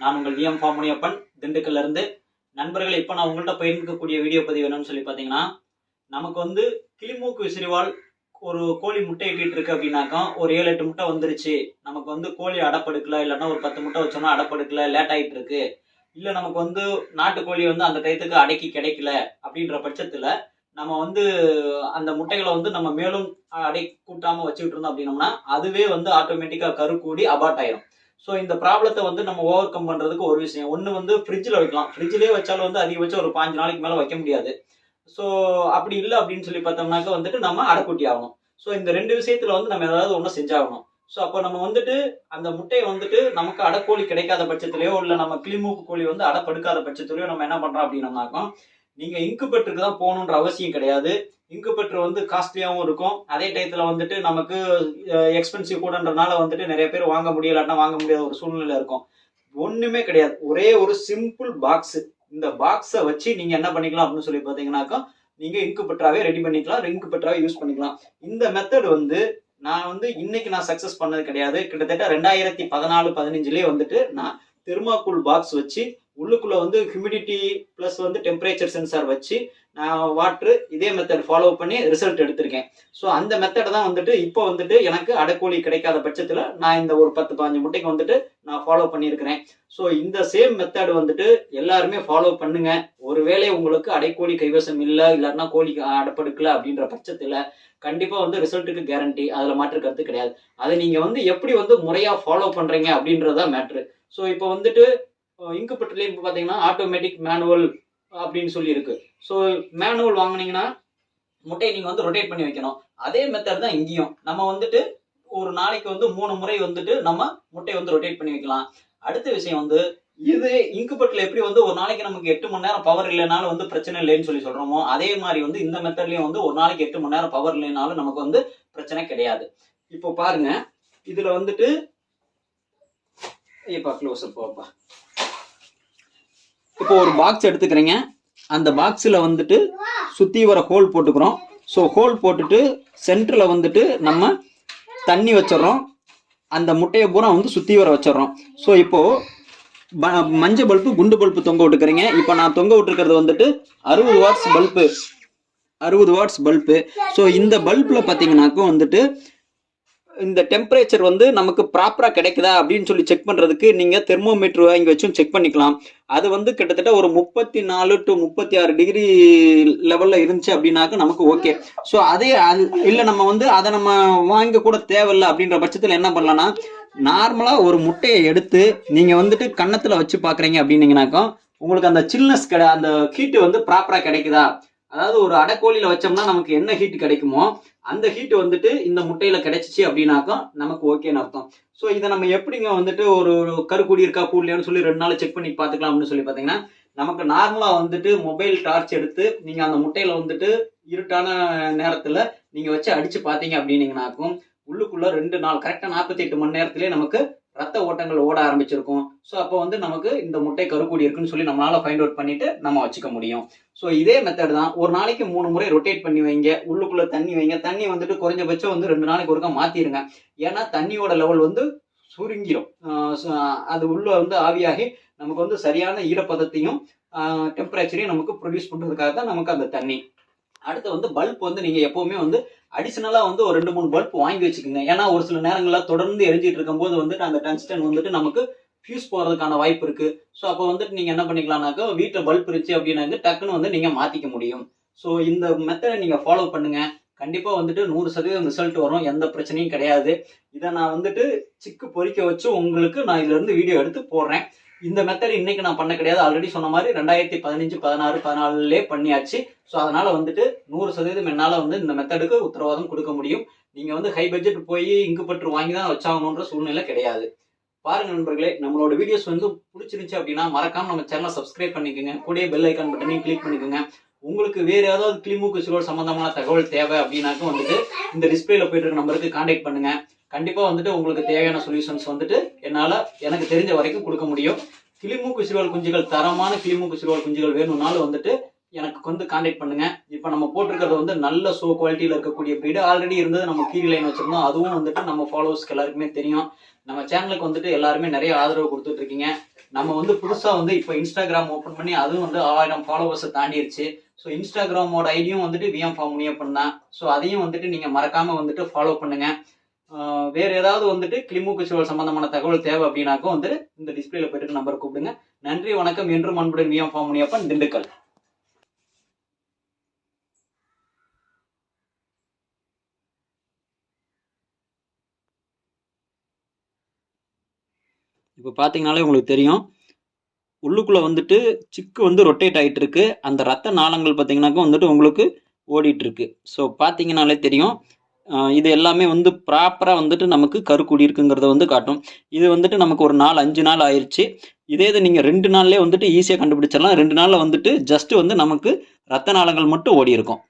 நான் உங்கள் விஎம் ஃபார்முனியப்பன் திண்டுக்கல்ல இருந்து நண்பர்கள் இப்போ நான் உங்கள்கிட்ட பயிர்க்கக்கூடிய வீடியோ பதிவு என்னன்னு சொல்லி பார்த்தீங்கன்னா நமக்கு வந்து கிளிமூக்கு விசிறிவால் ஒரு கோழி முட்டை இட்டிட்டு இருக்கு அப்படின்னாக்கா ஒரு ஏழு எட்டு முட்டை வந்துருச்சு. நமக்கு வந்து கோழி அடப்படுக்கல இல்லைன்னா ஒரு பத்து முட்டை வச்சோம்னா அடப்படுக்கல லேட் ஆகிட்டு இருக்கு இல்லை நமக்கு வந்து நாட்டுக்கோழி வந்து அந்த டயத்துக்கு அடக்கி கிடைக்கல அப்படின்ற பட்சத்தில் நம்ம வந்து அந்த முட்டைகளை வந்து நம்ம மேலும் அடை கூட்டாமல் வச்சுக்கிட்டு இருந்தோம் அப்படின்னோம்னா அதுவே வந்து ஆட்டோமேட்டிக்காக கரு கூடி அபார்ட் ஆயிரும். ஸோ இந்த ப்ராப்ளத்தை வந்து நம்ம ஓவர் கம் பண்ணுறதுக்கு ஒரு விஷயம். ஒன்று வந்து ஃப்ரிட்ஜில் வைக்கலாம். ஃப்ரிட்ஜ்லேயே வச்சாலும் வந்து அதிகபட்சம் ஒரு பாஞ்சு நாளைக்கு மேலே வைக்க முடியாது. ஸோ அப்படி இல்லை அப்படின்னு சொல்லி பார்த்தோம்னாக்க வந்துட்டு நம்ம அடைக்குட்டி ஆகணும். ஸோ இந்த ரெண்டு விஷயத்தில் வந்து நம்ம ஏதாவது ஒன்று செஞ்சாகணும். ஸோ அப்போ நம்ம வந்துட்டு அந்த முட்டையை வந்துட்டு நமக்கு அடைக்கோழி கிடைக்காத பட்சத்திலேயோ இல்லை நம்ம கிளிமூக்கு கோழி வந்து அடைப்படுக்காத பட்சத்திலேயோ நம்ம என்ன பண்ணுறோம் அப்படின்னம்னாக்கா நீங்கள் இன்குபேட்டருக்கு தான் போகணுன்ற அவசியம் கிடையாது. இன்குபேட்டர் வந்து காஸ்ட்லியாகவும் இருக்கும். அதே டயத்தில் வந்துட்டு நமக்கு எக்ஸ்பென்சிவ் கூடன்றனால வந்துட்டு நிறைய பேர் வாங்க முடியலன்னா வாங்க முடியாத ஒரு சூழ்நிலை இருக்கும். ஒன்றுமே கிடையாது. ஒரே ஒரு சிம்பிள் பாக்ஸ் இந்த பாக்ஸை வச்சு நீங்கள் என்ன பண்ணிக்கலாம் அப்படின்னு சொல்லி பார்த்தீங்கன்னாக்கா நீங்கள் இங்கு பெற்றாவே ரெடி பண்ணிக்கலாம் இன்குபேட்டராகவே யூஸ் பண்ணிக்கலாம். இந்த மெத்தட் வந்து நான் வந்து இன்னைக்கு நான் சக்ஸஸ் பண்ணது கிடையாது. கிட்டத்தட்ட ரெண்டாயிரத்தி பதினாலு பதினஞ்சுலேயே வந்துட்டு நான் தெர்மாக்கூல் பாக்ஸ் வச்சு உள்ளுக்குள்ள வந்து ஹியூமிடிட்டி ப்ளஸ் வந்து டெம்பரேச்சர் சென்சார் வச்சு நான் வாட்ரு இதே மெத்தட் ஃபாலோ பண்ணி ரிசல்ட் எடுத்திருக்கேன். ஸோ அந்த மெத்தடை தான் வந்துட்டு இப்போ வந்துட்டு எனக்கு அடைக்கோழி கிடைக்காத பட்சத்தில் நான் இந்த ஒரு பத்து பாஞ்சு முட்டைக்கு வந்துட்டு நான் ஃபாலோ பண்ணியிருக்கிறேன் ஸோ இந்த சேம் மெத்தட் வந்துட்டு எல்லாருமே ஃபாலோ பண்ணுங்க. ஒருவேளை உங்களுக்கு அடைக்கோழி கைவசம் இல்லை இல்லைன்னா கோழி அடப்படுக்கல அப்படின்ற பட்சத்தில் கண்டிப்பாக வந்து ரிசல்ட்டுக்கு கேரண்டி அதில் மாற்று கருத்து கிடையாது. அதை நீங்கள் வந்து எப்படி வந்து முறையாக ஃபாலோ பண்ணுறீங்க அப்படின்றதான் மேட்ரு ஸோ இப்போ வந்துட்டு இங்கு இப்போ பார்த்தீங்கன்னா ஆட்டோமேட்டிக் மேனுவல் அப்படின்னு சொல்லி இருக்கு ஸோ மேனுவல் வாங்கினீங்கன்னா முட்டையை நீங்கள் வந்து ரொட்டேட் பண்ணி வைக்கணும். அதே மெத்தட் தான் இங்கேயும். நம்ம வந்துட்டு ஒரு நாளைக்கு வந்து மூணு முறை வந்துட்டு நம்ம முட்டையை வந்து ரொட்டேட் பண்ணி வைக்கலாம். அடுத்த விஷயம் வந்து இது இங்குபட்டில் எப்படி வந்து ஒரு நாளைக்கு நமக்கு எட்டு மணி நேரம் பவர் இல்லைனாலும் வந்து பிரச்சனை இல்லைன்னு சொல்லி சொல்றோமோ அதே மாதிரி வந்து இந்த மெத்தட்லயும் வந்து ஒரு நாளைக்கு எட்டு மணி நேரம் பவர் இல்லைனாலும் நமக்கு வந்து பிரச்சனை கிடையாது. இப்போ பாருங்க இதுல வந்துட்டு இப்போ க்ளோஸ் போப்பா. இப்போ ஒரு பாக்ஸ் எடுத்துக்கிறீங்க. அந்த பாக்ஸில் வந்துட்டு சுற்றி வர ஹோல் போட்டுக்கிறோம். ஸோ ஹோல் போட்டுட்டு சென்டரில் வந்துட்டு நம்ம தண்ணி வச்சிடுறோம். அந்த முட்டையை பூரா வந்து சுற்றி வர வச்சிடுறோம். ஸோ இப்போது ப- மஞ்சள் பல்பு குண்டு பல்பு தொங்க விட்டுக்கிறீங்க. இப்போ நான் தொங்க விட்டுருக்கிறது வந்துட்டு அறுபது வாட்ஸ் பல்பு. அறுபது வாட்ஸ் பல்பு. ஸோ இந்த பல்பில் பார்த்தீங்கன்னாக்கும் வந்துட்டு இந்த டெம்பரேச்சர் வந்து நமக்கு ப்ராப்பராக கிடைக்குதா அப்படின்னு சொல்லி செக் பண்ணுறதுக்கு நீங்கள் தெர்மோமீட்டர் வாங்கி வச்சும் செக் பண்ணிக்கலாம். அது வந்து கிட்டத்தட்ட ஒரு முப்பத்தி நாலு டு முப்பத்தி ஆறு டிகிரி லெவலில் இருந்துச்சு அப்படின்னாக்க நமக்கு ஓகே ஸோ அதே அது இல்லை நம்ம வந்து அதை நம்ம வாங்க கூட தேவையில்லை அப்படின்ற பட்சத்தில் என்ன பண்ணலாம்னா நார்மலாக ஒரு முட்டையை எடுத்து நீங்கள் வந்துட்டு கன்னத்தில் வச்சு பார்க்குறீங்க அப்படின்னீங்கனாக்கா உங்களுக்கு அந்த சில்னஸ் கிடை அந்த ஹீட்டு வந்து ப்ராப்பராக கிடைக்குதா? அதாவது ஒரு அடைக்கோழியில் வச்சோம்னா நமக்கு என்ன ஹீட் கிடைக்குமோ அந்த ஹீட் வந்துட்டு இந்த முட்டையில கிடைச்சிச்சு அப்படின்னாக்கா நமக்கு ஓகேன்னு அர்த்தம். ஸோ இதை நம்ம எப்படிங்க வந்துட்டு ஒரு ஒரு கருக்குடி இருக்கா கூடலையான்னு சொல்லி ரெண்டு நாள் செக் பண்ணி பார்த்துக்கலாம் அப்படின்னு சொல்லி பார்த்தீங்கன்னா நமக்கு நார்மலாக வந்துட்டு மொபைல் டார்ச் எடுத்து நீங்கள் அந்த முட்டையில வந்துட்டு இருட்டான நேரத்தில் நீங்கள் வச்சு அடிச்சு பார்த்தீங்க அப்படின்னீங்கனாக்கும் உள்ளுக்குள்ள ரெண்டு நாள் கரெக்டாக நாற்பத்தி எட்டு மணி நேரத்திலே நமக்கு ரத்த ஓட்டங்கள் ஓட ஆரம்பிச்சிருக்கும். ஸோ அப்போ வந்து நமக்கு இந்த முட்டை கருக்கூடி இருக்குன்னு சொல்லி நம்மளால ஃபைண்ட் அவுட் பண்ணிட்டு நம்ம வச்சுக்க முடியும். ஸோ இதே மெத்தட் தான். ஒரு நாளைக்கு மூணு முறை ரொட்டேட் பண்ணி வைங்க. உள்ளுக்குள்ள தண்ணி வைங்க. தண்ணி வந்துட்டு குறைஞ்சபட்சம் வந்து ரெண்டு நாளைக்கு ஒருக்கா மாத்திருங்க. ஏன்னா தண்ணியோட லெவல் வந்து சுருங்கிடும் அது உள்ள வந்து ஆவியாகி நமக்கு வந்து சரியான ஈரப்பதத்தையும் டெம்பரேச்சரையும் நமக்கு ப்ரொடியூஸ் பண்ணுறதுக்காக தான் நமக்கு அந்த தண்ணி. அடுத்து வந்து பல்ப் வந்து நீங்க எப்பவுமே வந்து அடிஷனலா வந்து ஒரு ரெண்டு மூணு பல்ப் வாங்கி வச்சுக்கோங்க. ஏன்னா ஒரு சில நேரங்களில் தொடர்ந்து எரிஞ்சிட்டு இருக்கும்போது வந்துட்டு அந்த டங்ஸ்டன் வந்துட்டு நமக்கு ஃபியூஸ் போறதுக்கான வாய்ப்பு இருக்கு. ஸோ அப்போ வந்துட்டு நீங்க என்ன பண்ணிக்கலாம்னாக்கா வீட்டில் பல்ப் இருந்துச்சு அப்படின்னா வந்து டக்குன்னு வந்து நீங்க மாத்திக்க முடியும். ஸோ இந்த மெத்தடை நீங்க ஃபாலோ பண்ணுங்க. கண்டிப்பா வந்துட்டு நூறு சதவீதம் ரிசல்ட் வரும். எந்த பிரச்சனையும் கிடையாது. இதை நான் வந்துட்டு சிக்கு பொறிக்க வச்சு உங்களுக்கு நான் இதுல இருந்து வீடியோ எடுத்து போடுறேன். இந்த மெத்தட் இன்னைக்கு நான் பண்ண கிடையாது. ஆல்ரெடி சொன்ன மாதிரி ரெண்டாயிரத்தி பதினஞ்சு பதினாறு பதினாலுலே பண்ணியாச்சு. ஸோ அதனால வந்துட்டு நூறு சதவீதம் என்னால் வந்து இந்த மெத்தடுக்கு உத்தரவாதம் கொடுக்க முடியும். நீங்கள் வந்து ஹை பட்ஜெட் போய் இங்கு பற்று வாங்கி தான் வச்சாகணுன்ற சூழ்நிலை கிடையாது. பாருங்க நண்பர்களே நம்மளோட வீடியோஸ் வந்து பிடிச்சிருந்துச்சு அப்படின்னா மறக்காம நம்ம சேனலை சப்ஸ்கிரைப் பண்ணிக்கோங்க. கூடயே பெல் ஐக்கான் பட்டனையும் கிளிக் பண்ணிக்கோங்க. உங்களுக்கு வேற ஏதாவது கிளிமூக்கு சுழல் சம்பந்தமான தகவல் தேவை அப்படின்னாக்கும் வந்துட்டு இந்த டிஸ்பிளேல போயிட்டு இருக்க நம்பருக்கு கான்டாக்ட் பண்ணுங்க. கண்டிப்பா வந்துட்டு உங்களுக்கு தேவையான சொல்யூஷன்ஸ் வந்துட்டு என்னால எனக்கு தெரிஞ்ச வரைக்கும் கொடுக்க முடியும். கிளிமூக்கு சிறுவல் குஞ்சுகள் தரமான கிளிமூக்கு சிறுவல் குஞ்சுகள் வேணும்னாலும் வந்துட்டு எனக்கு வந்து காண்டாக்ட் பண்ணுங்க. இப்போ நம்ம போட்டிருக்கிறது வந்து நல்ல ஷோ குவாலிட்டியில் இருக்கக்கூடிய ப்ரீடு ஆல்ரெடி இருந்தது. நம்ம கீரி லைன் வச்சிருந்தோம். அதுவும் வந்துட்டு நம்ம ஃபாலோவர்ஸ்க்கு எல்லாருக்குமே தெரியும். நம்ம சேனலுக்கு வந்துட்டு எல்லாருமே நிறைய ஆதரவு கொடுத்துட்டு இருக்கீங்க. நம்ம வந்து புதுசா வந்து இப்போ இன்ஸ்டாகிராம் ஓப்பன் பண்ணி அதுவும் வந்து ஆயிரம் ஃபாலோவர்ஸை தாண்டிடுச்சு ஸோ இன்ஸ்டாகிராமோட ஐடியும் வந்துட்டு விஎம் ஃபார்ம் முனியப்பன் தான். ஸோ அதையும் வந்துட்டு நீங்க மறக்காம வந்துட்டு ஃபாலோ பண்ணுங்க. வேறு ஏதாவது வந்துட்டு கிளிமூக்கு சூழல் சம்பந்தமான தகவல் தேவை அப்படின்னாக்கும் வந்து இந்த டிஸ்பிளேல போயிட்டு நம்பர் கூப்பிடுங்க. நன்றி வணக்கம். என்றும் அன்புடன் விஎம் ஃபார்ம் முனியப்பன் திண்டுக்கல். இப்போ பார்த்தீங்கனாலே உங்களுக்கு தெரியும். உள்ளுக்குள்ளே வந்துட்டு சிக்கு வந்து ரொட்டேட் ஆகிட்டு இருக்கு. அந்த ரத்த நாளங்கள் பார்த்தீங்கன்னாக்கா வந்துட்டு உங்களுக்கு ஓடிட்டு இருக்கு. ஸோ பார்த்தீங்கனாலே தெரியும். இது எல்லாமே வந்து ப்ராப்பராக வந்துட்டு நமக்கு கருக்குடி இருக்குங்கிறத வந்து காட்டும். இது வந்துட்டு நமக்கு ஒரு நாள் அஞ்சு நாள் ஆயிடுச்சு இதே இது நீங்கள் ரெண்டு நாள்லேயே வந்துட்டு ஈஸியாக கண்டுபிடிச்சிடலாம். ரெண்டு நாளில் வந்துட்டு ஜஸ்ட் வந்து நமக்கு ரத்த நாளங்கள் மட்டும் ஓடி இருக்கும்